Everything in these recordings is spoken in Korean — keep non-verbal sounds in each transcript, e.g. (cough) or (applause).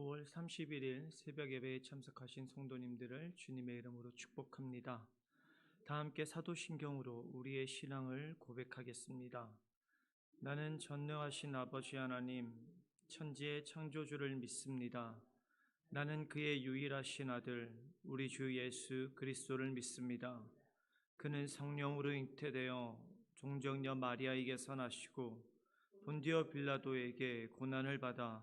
5월 31일 새벽 예배에 참석하신 성도님들을 주님의 이름으로 축복합니다. 다 함께 사도신경으로 우리의 신앙을 고백하겠습니다. 나는 전능하신 아버지 하나님, 천지의 창조주를 믿습니다. 나는 그의 유일하신 아들, 우리 주 예수 그리스도를 믿습니다. 그는 성령으로 잉태되어 종정녀 마리아에게서 나시고 본디어 빌라도에게 고난을 받아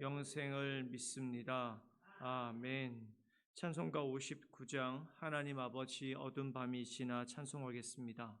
영생을 믿습니다. 아멘. 찬송가 59장 하나님 아버지 어두운 밤이 지나 찬송하겠습니다.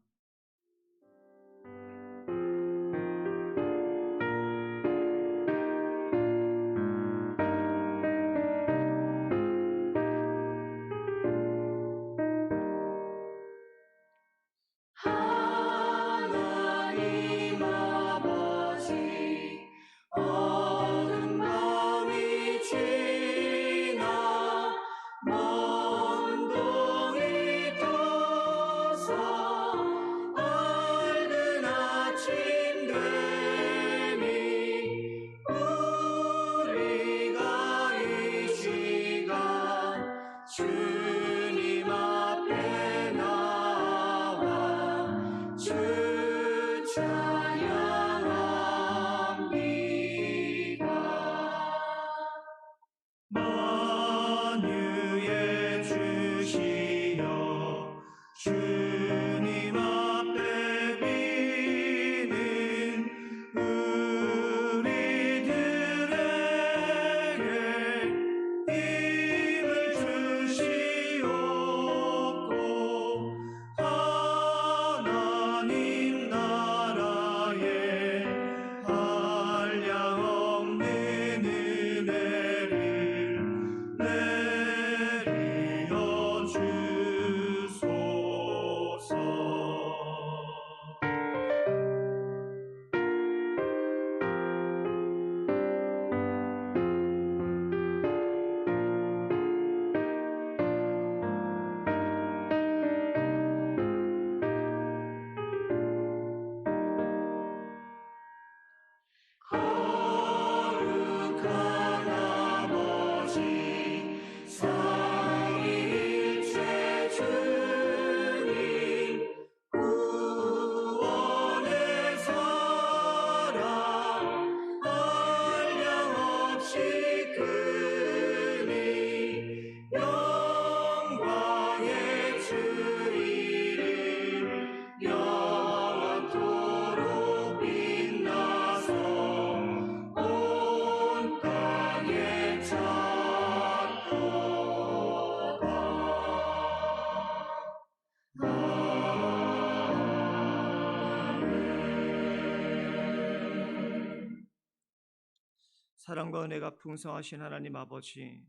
사랑과 은혜가 풍성하신 하나님 아버지,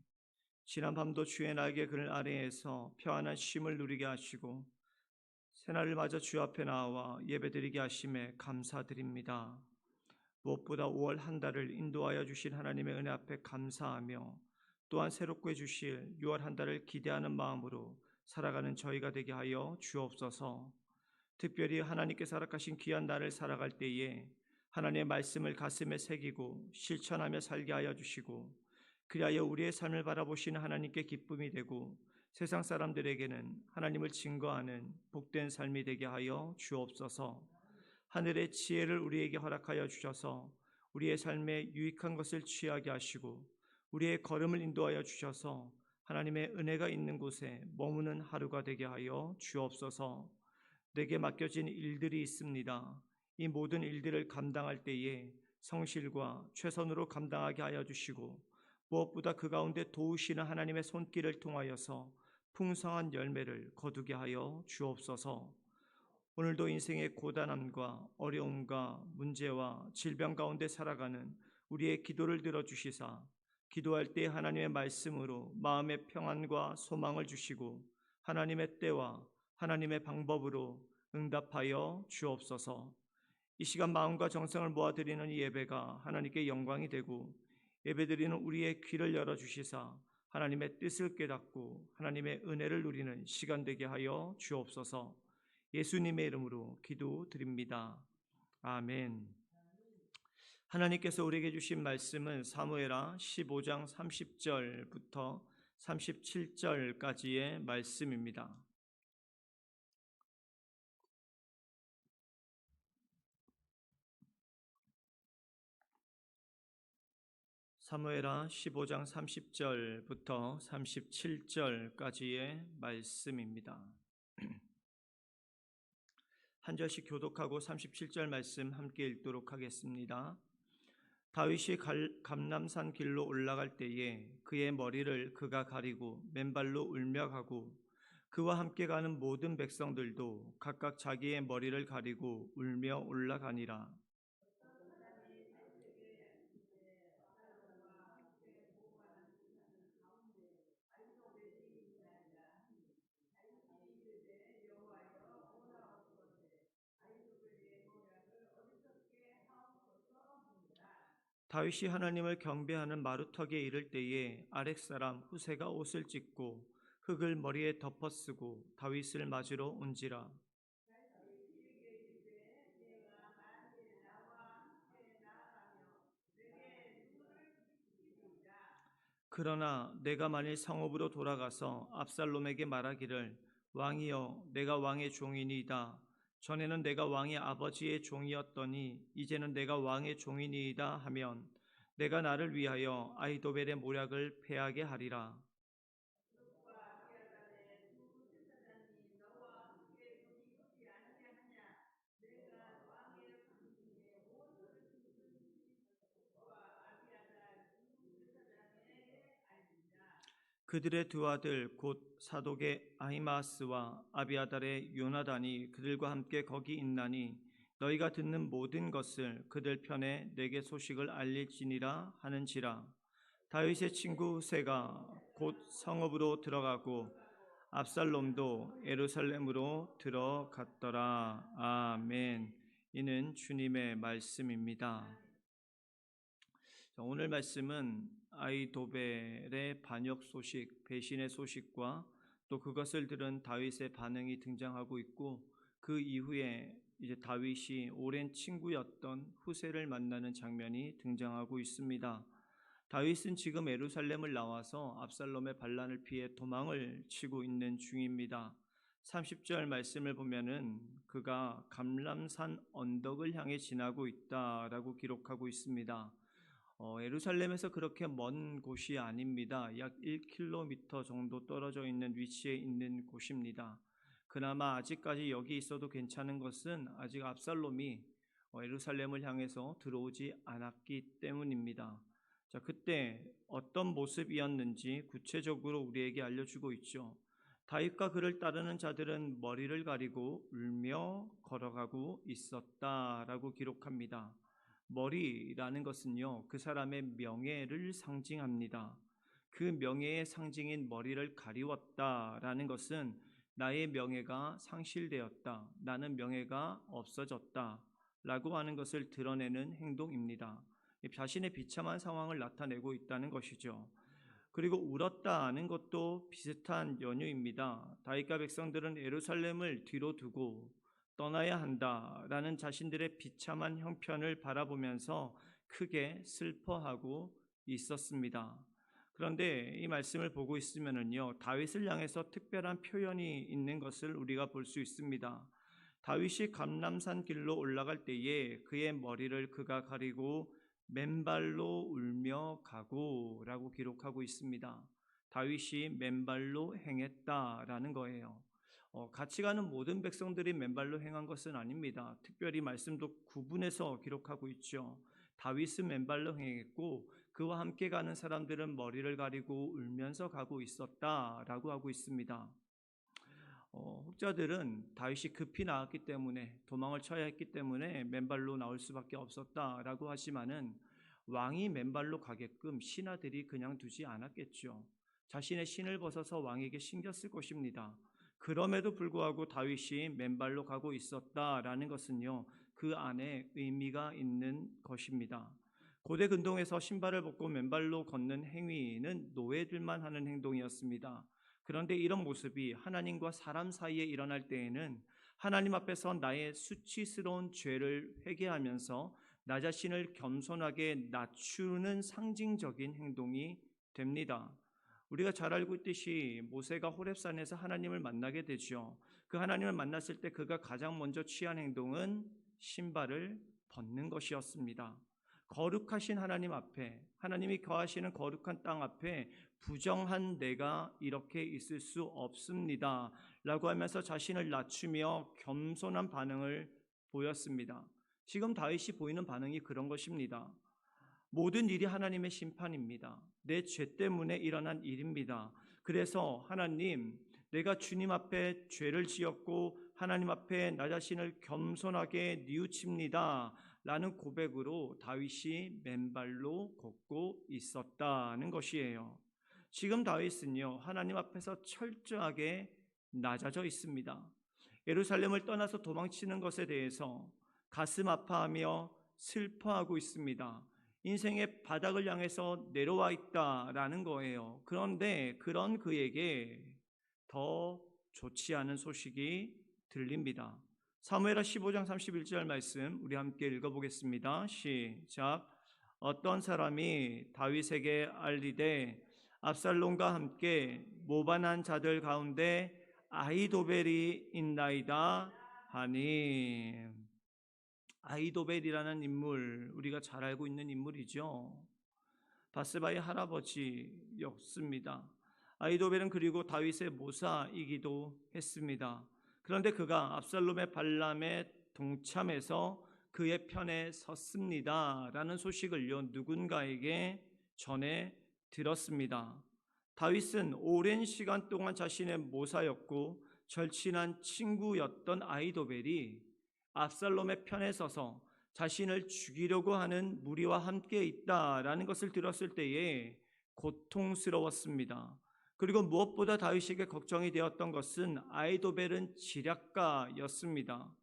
지난 밤도 주의 날개 그늘 아래에서 평안한 쉼을 누리게 하시고 새날을 맞아 주 앞에 나와 예배드리게 하심에 감사드립니다. 무엇보다 5월 한 달을 인도하여 주신 하나님의 은혜 앞에 감사하며 또한 새롭게 주실 6월 한 달을 기대하는 마음으로 살아가는 저희가 되게 하여 주옵소서. 특별히 하나님께서 허락하신 귀한 날을 살아갈 때에 하나님의 말씀을 가슴에 새기고 실천하며 살게 하여 주시고 그리하여 우리의 삶을 바라보시는 하나님께 기쁨이 되고 세상 사람들에게는 하나님을 증거하는 복된 삶이 되게 하여 주옵소서. 하늘의 지혜를 우리에게 허락하여 주셔서 우리의 삶에 유익한 것을 취하게 하시고 우리의 걸음을 인도하여 주셔서 하나님의 은혜가 있는 곳에 머무는 하루가 되게 하여 주옵소서. 내게 맡겨진 일들이 있습니다. 이 모든 일들을 감당할 때에 성실과 최선으로 감당하게 하여 주시고 무엇보다 그 가운데 도우시는 하나님의 손길을 통하여서 풍성한 열매를 거두게 하여 주옵소서. 오늘도 인생의 고단함과 어려움과 문제와 질병 가운데 살아가는 우리의 기도를 들어주시사 기도할 때 하나님의 말씀으로 마음의 평안과 소망을 주시고 하나님의 때와 하나님의 방법으로 응답하여 주옵소서. 이 시간 마음과 정성을 모아 드리는 이 예배가 하나님께 영광이 되고 예배드리는 우리의 귀를 열어 주시사 하나님의 뜻을 깨닫고 하나님의 은혜를 누리는 시간 되게 하여 주옵소서. 예수님의 이름으로 기도드립니다. 아멘. 하나님께서 우리에게 주신 말씀은 사무엘하 15장 30절부터 37절까지의 말씀입니다. 사무엘하 15장 30절부터 37절까지의 말씀입니다. (clears throat) 한 절씩 교독하고 37절 말씀 함께 읽도록 하겠습니다. 다윗이 갈- 감람산 길로 올라갈 때에 그의 머리를 그가 가리고 맨발로 울며 가고 그와 함께 가는 모든 백성들도 각각 자기의 머리를 가리고 울며 올라가니라. 다윗이 하나님을 경배하는 마루턱에 이를 때에 아렉 사람 후세가 옷을 찢고 흙을 머리에 덮어 쓰고 다윗을 맞으러 온지라. 그러나 내가 만일 성읍으로 돌아가서 압살롬에게 말하기를 왕이여 내가 왕의 종이니이다 전에는 내가 왕의 아버지의 종이었더니 이제는 내가 왕의 종이니이다 하면 내가 나를 위하여 아이도벨의 모략을 패하게 하리라 그들의 두 아들 곧 사독의 아히마스와 아비아달의 요나단이 그들과 함께 거기 있나니 너희가 듣는 모든 것을 그들 편에 내게 소식을 알릴지니라 하는지라. 다윗의 친구 세가 곧 성읍으로 들어가고 압살롬도 에루살렘으로 들어갔더라. 아멘. 이는 주님의 말씀입니다. 자, 오늘 말씀은 아이도벨의 반역 소식, 배신의 소식과 또 그것을 들은 다윗의 반응이 등장하고 있고 그 이후에 이제 다윗이 오랜 친구였던 후세를 만나는 장면이 등장하고 있습니다. 다윗은 지금 에루살렘을 나와서 압살롬의 반란을 피해 도망을 치고 있는 중입니다. 30절 말씀을 보면은 그가 감람산 언덕을 향해 지나고 있다라고 기록하고 있습니다. 어, 예루살렘에서 그렇게 먼 곳이 아닙니다. 약 1km 정도 떨어져 있는 위치에 있는 곳입니다. 그나마 아직까지 여기 있어도 괜찮은 것은 아직 압살롬이 어, 예루살렘을 향해서 들어오지 않았기 때문입니다. 자, 그때 어떤 모습이었는지 구체적으로 우리에게 알려주고 있죠. 다윗과 그를 따르는 자들은 머리를 가리고 울며 걸어가고 있었다라고 기록합니다. 머리라는 것은요, 그 사람의 명예를 상징합니다. 그 명예의 상징인 머리를 가리웠다라는 것은 나의 명예가 상실되었다. 나는 명예가 없어졌다. 라고 하는 것을 드러내는 행동입니다. 자신의 비참한 상황을 나타내고 있다는 것이죠. 그리고 울었다는 것도 비슷한 연유입니다. 다윗과 백성들은 예루살렘을 뒤로 두고 떠나야 한다라는 자신들의 비참한 형편을 바라보면서 크게 슬퍼하고 있었습니다. 그런데 이 말씀을 보고 있으면은요, 다윗을 향해서 특별한 표현이 있는 것을 우리가 볼 수 있습니다. 다윗이 감람산 길로 올라갈 때에 그의 머리를 그가 가리고 맨발로 울며 가고라고 기록하고 있습니다. 다윗이 맨발로 행했다라는 거예요. 어, 같이 가는 모든 백성들이 맨발로 행한 것은 아닙니다. 특별히 말씀도 구분해서 기록하고 있죠. 다윗은 맨발로 행했고 그와 함께 가는 사람들은 머리를 가리고 울면서 가고 있었다라고 하고 있습니다. 어, 혹자들은 다윗이 급히 나왔기 때문에 도망을 쳐야 했기 때문에 맨발로 나올 수밖에 없었다라고 하지만은 왕이 맨발로 가게끔 신하들이 그냥 두지 않았겠죠. 자신의 신을 벗어서 왕에게 신겼을 것입니다. 그럼에도 불구하고 다윗이 맨발로 가고 있었다라는 것은요, 그 안에 의미가 있는 것입니다. 고대 근동에서 신발을 벗고 맨발로 걷는 행위는 노예들만 하는 행동이었습니다. 그런데 이런 모습이 하나님과 사람 사이에 일어날 때에는 하나님 앞에서 나의 수치스러운 죄를 회개하면서 나 자신을 겸손하게 낮추는 상징적인 행동이 됩니다. 우리가 잘 알고 있듯이 모세가 호렙산에서 하나님을 만나게 되죠. 그 하나님을 만났을 때 그가 가장 먼저 취한 행동은 신발을 벗는 것이었습니다. 거룩하신 하나님 앞에 하나님이 거하시는 거룩한 땅 앞에 부정한 내가 이렇게 있을 수 없습니다. 라고 하면서 자신을 낮추며 겸손한 반응을 보였습니다. 지금 다윗이 보이는 반응이 그런 것입니다. 모든 일이 하나님의 심판입니다. 내 죄 때문에 일어난 일입니다. 그래서 하나님, 내가 주님 앞에 죄를 지었고 하나님 앞에 나 자신을 겸손하게 뉘우칩니다. 라는 고백으로 다윗이 맨발로 걷고 있었다는 것이에요. 지금 다윗은요, 하나님 앞에서 철저하게 낮아져 있습니다. 예루살렘을 떠나서 도망치는 것에 대해서 가슴 아파하며 슬퍼하고 있습니다. 인생의 바닥을 향해서 내려와 있다라는 거예요. 그런데 그런 그에게 더 좋지 않은 소식이 들립니다. 사무엘하 15장 31절 말씀 우리 함께 읽어보겠습니다. 시작. 어떤 사람이 다윗에게 알리되 압살롬과 함께 모반한 자들 가운데 아이도벨이 있나이다 하니 아이도벨이라는 인물 우리가 잘 알고 있는 인물이죠. 바스바의 할아버지였습니다. 아이도벨은 그리고 다윗의 모사이기도 했습니다. 그런데 그가 압살롬의 반람에 동참해서 그의 편에 섰습니다라는 소식을요 누군가에게 전해 들었습니다. 다윗은 오랜 시간 동안 자신의 모사였고 절친한 친구였던 아이도벨이 압살롬의 편에 서서 자신을 죽이려고 하는 무리와 함께 있다라는 것을 들었을 때에 고통스러웠습니다. 그리고 무엇보다 다윗에게 걱정이 되었던 것은 아이도벨은 지략가였습니다.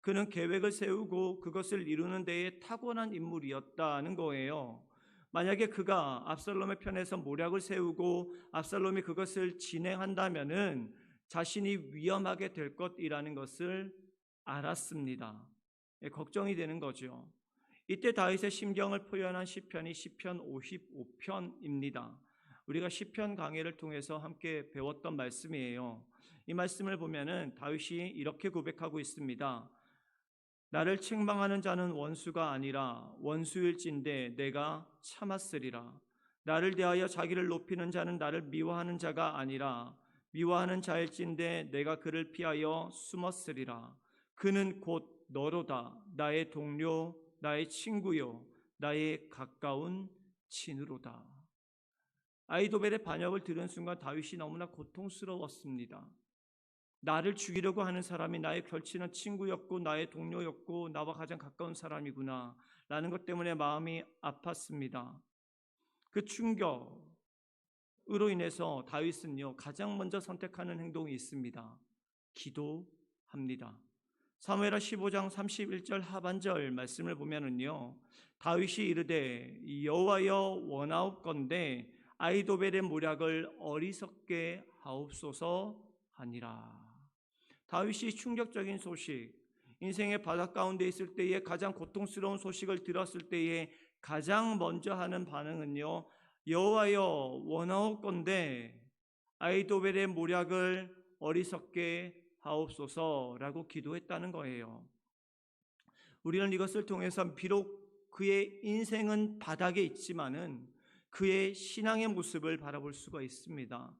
그는 계획을 세우고 그것을 이루는 데에 타고난 인물이었다는 거예요. 만약에 그가 압살롬의 편에서 모략을 세우고 압살롬이 그것을 진행한다면은 자신이 위험하게 될 것이라는 것을 알았습니다. 예, 걱정이 되는 거죠. 이때 다윗의 심경을 표현한 시편이 시편 55편입니다. 우리가 시편 강해를 통해서 함께 배웠던 말씀이에요. 이 말씀을 보면은 다윗이 이렇게 고백하고 있습니다. 나를 책망하는 자는 원수가 아니라 원수일진데 내가 참았으리라. 나를 대하여 자기를 높이는 자는 나를 미워하는 자가 아니라 미워하는 자일진데 내가 그를 피하여 숨었으리라. 그는 곧 너로다. 나의 동료, 나의 친구요, 나의 가까운 친으로다. 아이도벨의 반역을 들은 순간 다윗이 너무나 고통스러웠습니다. 나를 죽이려고 하는 사람이 나의 결친한 친구였고 나의 동료였고 나와 가장 가까운 사람이구나 라는 것 때문에 마음이 아팠습니다. 그 충격으로 인해서 다윗은요 가장 먼저 선택하는 행동이 있습니다. 기도합니다. 사무엘하 15장 31절 하반절 말씀을 보면은요 다윗이 이르되 여호와여 원하옵건대 아이도벨의 모략을 어리석게 하옵소서 하니라. 다윗이 충격적인 소식, 인생의 바닥 가운데 있을 때에 가장 고통스러운 소식을 들었을 때에 가장 먼저 하는 반응은요. 여호와여 원하옵건대 아이도벨의 모략을 어리석게 하옵소서라고 기도했다는 거예요. 우리는 이것을 통해서 비록 그의 인생은 바닥에 있지만은 그의 신앙의 모습을 바라볼 수가 있습니다.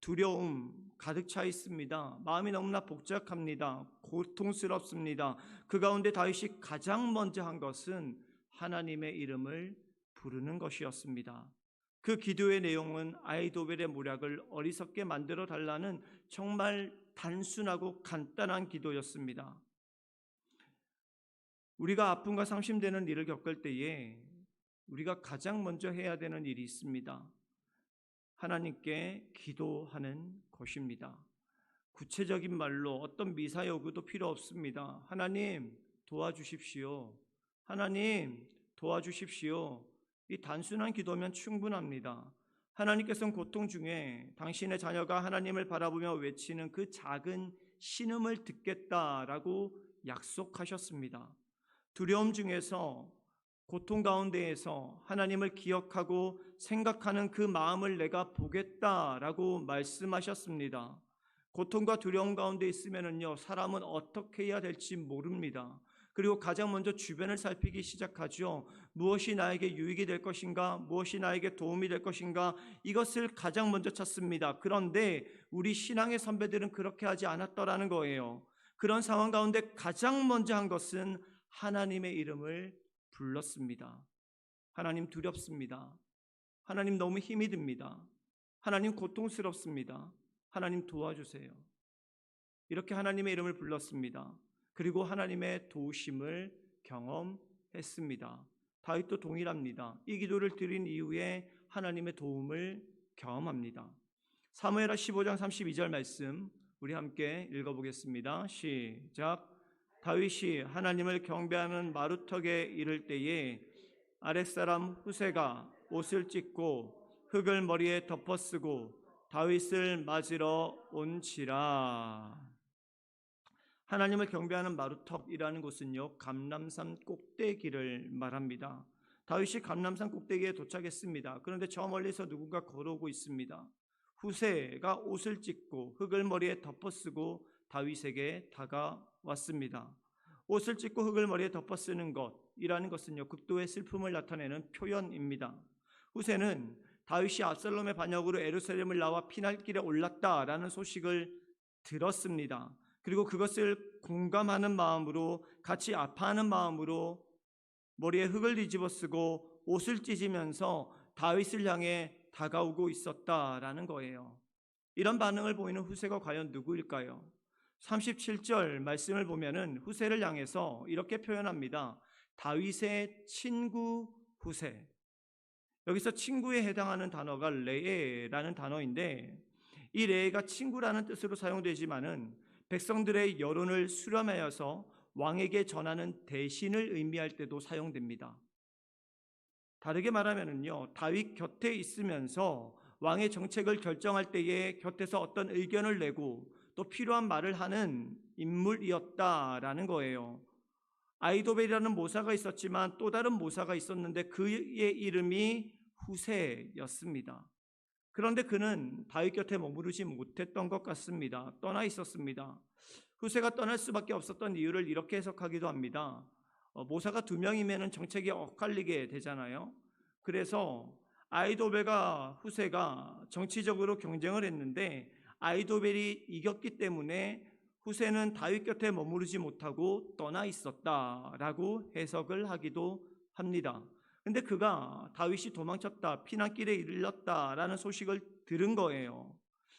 두려움 가득 차 있습니다. 마음이 너무나 복잡합니다. 고통스럽습니다. 그 가운데 다윗이 가장 먼저 한 것은 하나님의 이름을 부르는 것이었습니다. 그 기도의 내용은 아이도벨의 모략을 어리석게 만들어 달라는 정말 단순하고 간단한 기도였습니다. 우리가 아픔과 상심되는 일을 겪을 때에 우리가 가장 먼저 해야 되는 일이 있습니다. 하나님께 기도하는 것입니다. 구체적인 말로 어떤 미사 요구도 필요 없습니다. 하나님 도와주십시오. 하나님 도와주십시오. 이 단순한 기도면 충분합니다. 하나님께서는 고통 중에 당신의 자녀가 하나님을 바라보며 외치는 그 작은 신음을 듣겠다라고 약속하셨습니다. 두려움 중에서 고통 가운데에서 하나님을 기억하고 생각하는 그 마음을 내가 보겠다라고 말씀하셨습니다. 고통과 두려움 가운데 있으면은요, 사람은 어떻게 해야 될지 모릅니다. 그리고 가장 먼저 주변을 살피기 시작하죠. 무엇이 나에게 유익이 될 것인가? 무엇이 나에게 도움이 될 것인가? 이것을 가장 먼저 찾습니다. 그런데 우리 신앙의 선배들은 그렇게 하지 않았더라는 거예요. 그런 상황 가운데 가장 먼저 한 것은 하나님의 이름을 불렀습니다. 하나님 두렵습니다. 하나님 너무 힘이 듭니다. 하나님 고통스럽습니다. 하나님 도와주세요. 이렇게 하나님의 이름을 불렀습니다. 그리고 하나님의 도우심을 경험했습니다. 다윗도 동일합니다. 이 기도를 드린 이후에 하나님의 도움을 경험합니다. 사무엘하 15장 32절 말씀 우리 함께 읽어보겠습니다. 시작. 다윗이 하나님을 경배하는 마루턱에 이를 때에 아랫사람 후세가 옷을 찢고 흙을 머리에 덮어쓰고 다윗을 맞으러 온지라. 하나님을 경배하는 마루턱이라는 곳은요 감람산 꼭대기를 말합니다. 다윗이 감람산 꼭대기에 도착했습니다. 그런데 저 멀리서 누군가 걸어오고 있습니다. 후세가 옷을 찢고 흙을 머리에 덮어쓰고 다윗에게 다가왔습니다. 옷을 찢고 흙을 머리에 덮어쓰는 것이라는 것은요 극도의 슬픔을 나타내는 표현입니다. 후세는 다윗이 압살롬의 반역으로 에루살렘을 나와 피날길에 올랐다라는 소식을 들었습니다. 그리고 그것을 공감하는 마음으로 같이 아파하는 마음으로 머리에 흙을 뒤집어 쓰고 옷을 찢으면서 다윗을 향해 다가오고 있었다라는 거예요. 이런 반응을 보이는 후세가 과연 누구일까요? 37절 말씀을 보면은 후세를 향해서 이렇게 표현합니다. 다윗의 친구 후세. 여기서 친구에 해당하는 단어가 레에라는 단어인데 이 레에가 친구라는 뜻으로 사용되지만은 백성들의 여론을 수렴하여서 왕에게 전하는 대신을 의미할 때도 사용됩니다. 다르게 말하면은요, 다윗 곁에 있으면서 왕의 정책을 결정할 때에 곁에서 어떤 의견을 내고 또 필요한 말을 하는 인물이었다라는 거예요. 아이도벨이라는 모사가 있었지만 또 다른 모사가 있었는데 그의 이름이 후세였습니다. 그런데 그는 다윗 곁에 머무르지 못했던 것 같습니다. 떠나 있었습니다. 후세가 떠날 수밖에 없었던 이유를 이렇게 해석하기도 합니다. 어, 모사가 두 명이면 정책이 엇갈리게 되잖아요. 그래서 아이도벨과 후세가 정치적으로 경쟁을 했는데 아이도벨이 이겼기 때문에 후세는 다윗 곁에 머무르지 못하고 떠나 있었다라고 해석을 하기도 합니다. 근데 그가 다윗이 도망쳤다, 피난길에 이르렀다라는 소식을 들은 거예요.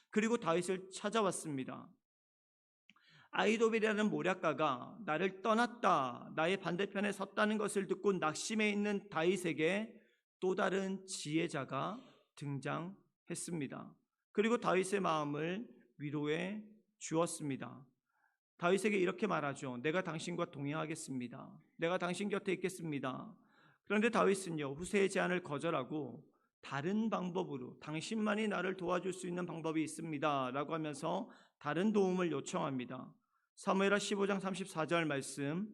그리고 다윗을 찾아왔습니다. 아이도벨이라는 모략가가 나를 떠났다, 나의 반대편에 섰다는 것을 듣고 낙심해 있는 다윗에게 또 다른 지혜자가 등장했습니다. 그리고 다윗의 마음을 위로해 주었습니다. 다윗에게 이렇게 말하죠. 내가 당신과 동행하겠습니다. 내가 당신 곁에 있겠습니다. 그런데 다윗은요, 후세의 제안을 거절하고 다른 방법으로 당신만이 나를 도와줄 수 있는 방법이 있습니다. 라고 하면서 다른 도움을 요청합니다. 사무엘하 15장 34절 말씀.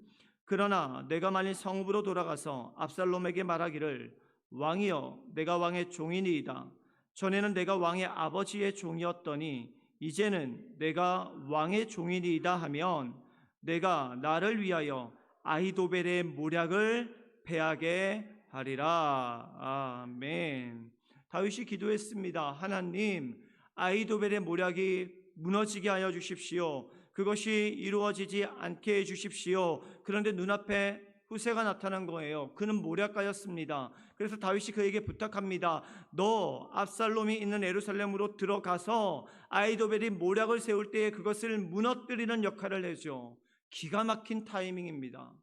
그러나 내가 만일 성읍으로 돌아가서 압살롬에게 말하기를 왕이여 내가 왕의 종이니이다. 전에는 내가 왕의 아버지의 종이었더니 이제는 내가 왕의 종이니이다 하면 내가 나를 위하여 아이도벨의 모략을 패하게 하리라. 아멘. 다윗이 기도했습니다. 하나님, 아이도벨의 모략이 무너지게 하여 주십시오. 그것이 이루어지지 않게 해 주십시오. 그런데 눈앞에 후세가 나타난 거예요. 그는 모략가였습니다. 그래서 다윗이 그에게 부탁합니다. 너 압살롬이 있는 에루살렘으로 들어가서 아이도벨이 모략을 세울 때에 그것을 무너뜨리는 역할을 해줘. 기가 막힌 타이밍입니다.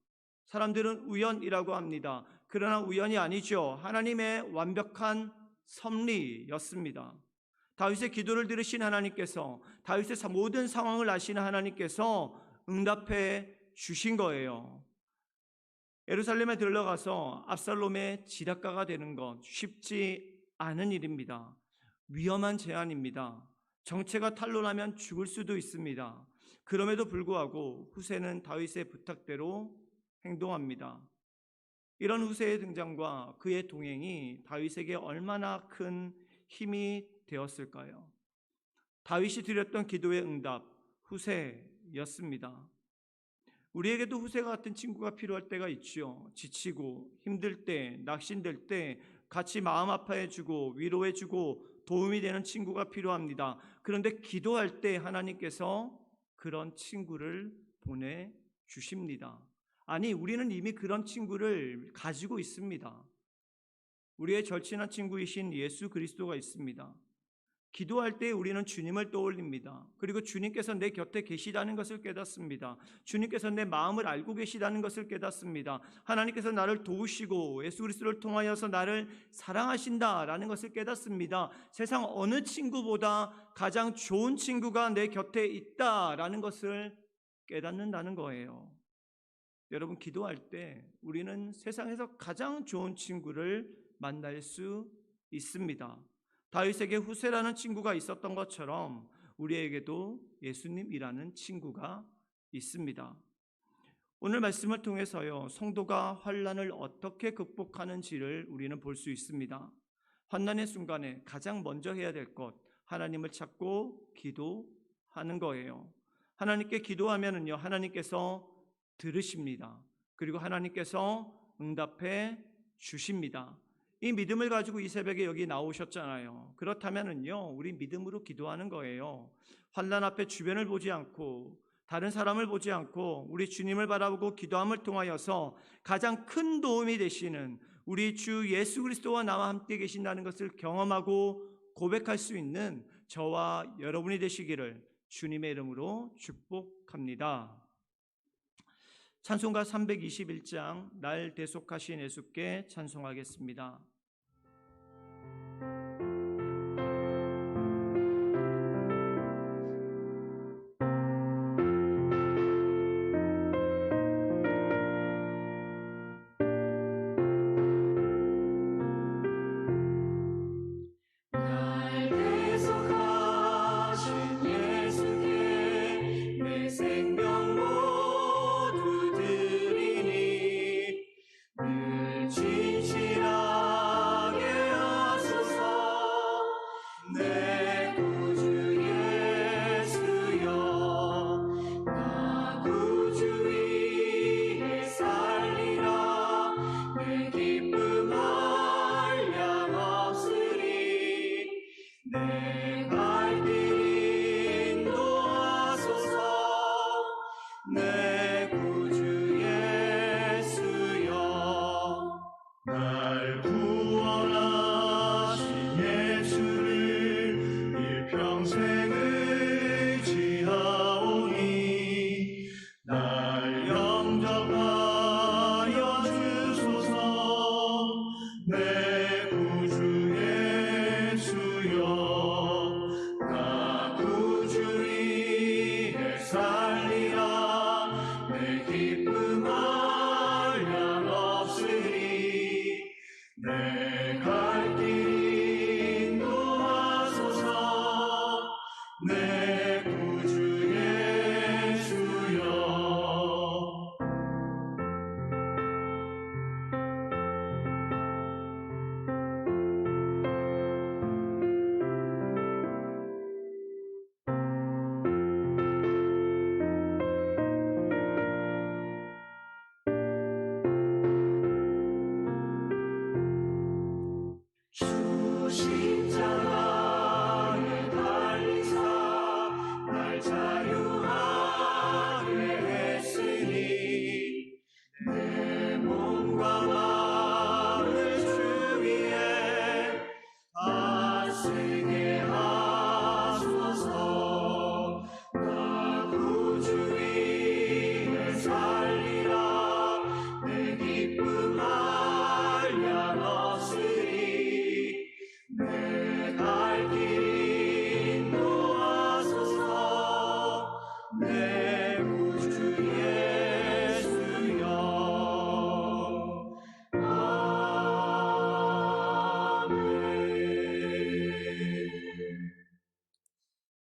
사람들은 우연이라고 합니다. 그러나 우연이 아니죠. 하나님의 완벽한 섭리였습니다. 다윗의 기도를 들으신 하나님께서 다윗의 모든 상황을 아시는 하나님께서 응답해 주신 거예요. 예루살렘에 들러가서 압살롬의 지략가가 되는 것 쉽지 않은 일입니다. 위험한 제안입니다. 정체가 탄로나면 죽을 수도 있습니다. 그럼에도 불구하고 후세는 다윗의 부탁대로 행동합니다. 이런 후세의 등장과 그의 동행이 다윗에게 얼마나 큰 힘이 되었을까요? 다윗이 드렸던 기도의 응답, 후세였습니다. 우리에게도 후세가 같은 친구가 필요할 때가 있지요. 지치고 힘들 때, 낙심될 때 같이 마음 아파해주고 위로해주고 도움이 되는 친구가 필요합니다. 그런데 기도할 때 하나님께서 그런 친구를 보내 주십니다. 아니, 우리는 이미 그런 친구를 가지고 있습니다. 우리의 절친한 친구이신 예수 그리스도가 있습니다. 기도할 때 우리는 주님을 떠올립니다. 그리고 주님께서 내 곁에 계시다는 것을 깨닫습니다. 주님께서 내 마음을 알고 계시다는 것을 깨닫습니다. 하나님께서 나를 도우시고 예수 그리스도를 통하여서 나를 사랑하신다라는 것을 깨닫습니다. 세상 어느 친구보다 가장 좋은 친구가 내 곁에 있다라는 것을 깨닫는다는 거예요. 여러분 기도할 때 우리는 세상에서 가장 좋은 친구를 만날 수 있습니다. 다윗에게 후세라는 친구가 있었던 것처럼 우리에게도 예수님이라는 친구가 있습니다. 오늘 말씀을 통해서요. 성도가 환란을 어떻게 극복하는지를 우리는 볼 수 있습니다. 환난의 순간에 가장 먼저 해야 될 것 하나님을 찾고 기도하는 거예요. 하나님께 기도하면은요. 하나님께서 들으십니다. 그리고 하나님께서 응답해 주십니다. 이 믿음을 가지고 이 새벽에 여기 나오셨잖아요. 그렇다면은요, 우리 믿음으로 기도하는 거예요. 환란 앞에 주변을 보지 않고 다른 사람을 보지 않고 우리 주님을 바라보고 기도함을 통하여서 가장 큰 도움이 되시는 우리 주 예수 그리스도와 나와 함께 계신다는 것을 경험하고 고백할 수 있는 저와 여러분이 되시기를 주님의 이름으로 축복합니다. 찬송가 321장 날 대속하신 예수께 찬송하겠습니다.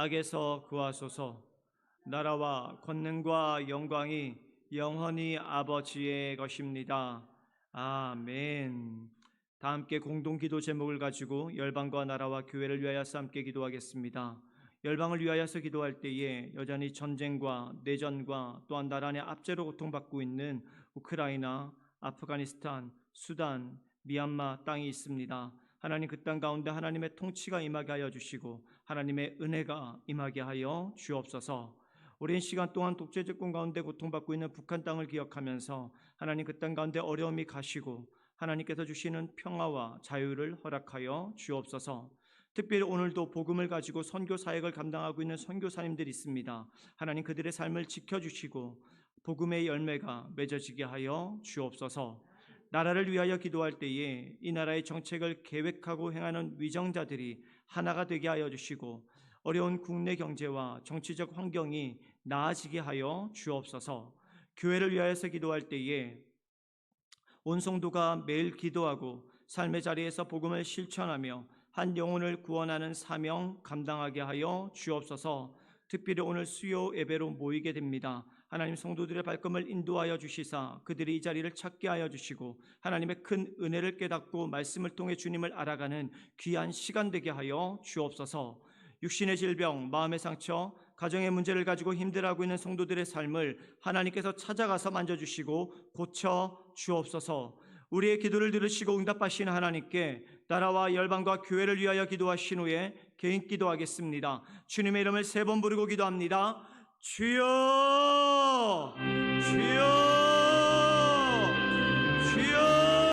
악에서 구하소서. 나라와 권능과 영광이 영원히 아버지의 것입니다. 아멘. 다 함께 공동 기도 제목을 가지고 열방과 나라와 교회를 위하여서 함께 기도하겠습니다. 열방을 위하여서 기도할 때에 여전히 전쟁과 내전과 또한 나라 내 압제로 고통받고 있는 우크라이나, 아프가니스탄, 수단, 미얀마 땅이 있습니다. 하나님 그 땅 가운데 하나님의 통치가 임하게 하여 주시고 하나님의 은혜가 임하게 하여 주옵소서. 오랜 시간 동안 독재 정권 가운데 고통받고 있는 북한 땅을 기억하면서 하나님 그 땅 가운데 어려움이 가시고 하나님께서 주시는 평화와 자유를 허락하여 주옵소서. 특별히 오늘도 복음을 가지고 선교 사역을 감당하고 있는 선교사님들이 있습니다. 하나님 그들의 삶을 지켜주시고 복음의 열매가 맺어지게 하여 주옵소서. 나라를 위하여 기도할 때에 이 나라의 정책을 계획하고 행하는 위정자들이 하나가 되게 하여 주시고 어려운 국내 경제와 정치적 환경이 나아지게 하여 주옵소서. 교회를 위하여서 기도할 때에 온 성도가 매일 기도하고 삶의 자리에서 복음을 실천하며 한 영혼을 구원하는 사명 감당하게 하여 주옵소서. 특별히 오늘 수요 예배로 모이게 됩니다. 하나님 성도들의 발걸음을 인도하여 주시사 그들이 이 자리를 찾게 하여 주시고 하나님의 큰 은혜를 깨닫고 말씀을 통해 주님을 알아가는 귀한 시간 되게 하여 주옵소서. 육신의 질병, 마음의 상처, 가정의 문제를 가지고 힘들어하고 있는 성도들의 삶을 하나님께서 찾아가서 만져주시고 고쳐 주옵소서. 우리의 기도를 들으시고 응답하시는 하나님께 나라와 열방과 교회를 위하여 기도하신 후에 개인 기도하겠습니다. 주님의 이름을 세 번 부르고 기도합니다. 주여, 주여.